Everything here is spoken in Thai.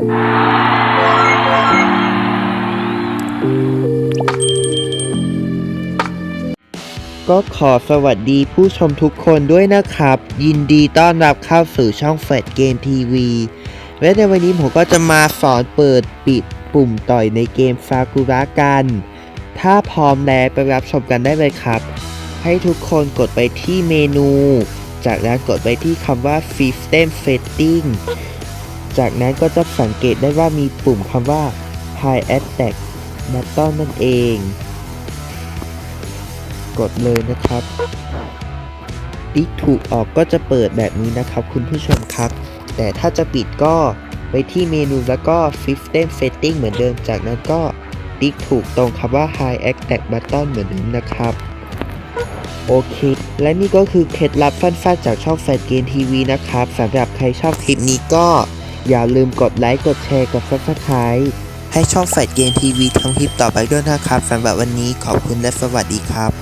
ก็ขอสวัสดีผู้ชมทุกคนด้วยนะครับ ยินดีต้อนรับเข้าสู่ช่องเฟดเกมทีวีและในวันนี้ผมก็จะมาสอนเปิดปิดปุ่มต่อยในเกมซากุระกัน ถ้าพร้อมแล้วไปรับชมกันได้เลยครับ ให้ทุกคนกดไปที่เมนู จากนั้นกดไปที่คำว่า System Setting จากนั้นก็จะสังเกตได้ว่ามีปุ่มคำว่า High Attack Button นั่นเอง กดเลยนะครับติ๊กถูกออกก็จะเปิดแบบนี้นะครับ คุณผู้ชมครับ แต่ถ้าจะปิดก็ไปที่เมนูแล้วก็ System Setting เหมือนเดิม จากนั้นก็ติ๊กถูกตรงคำว่า High Attack Button เหมือนเดิมนะครับโอเค และนี่ก็คือเคล็ดลับสั้นๆจากช่องแฟนเกมทีวีนะครับสำหรับใครชอบคลิปนี้ก็ อย่าลืมกดไลค์กดแชร์กด Subscribe ให้ช่องแฟดเกมทีวีทำคลิปต่อไปด้วยนะครับสำหรับวันนี้ขอบคุณและสวัสดีครับ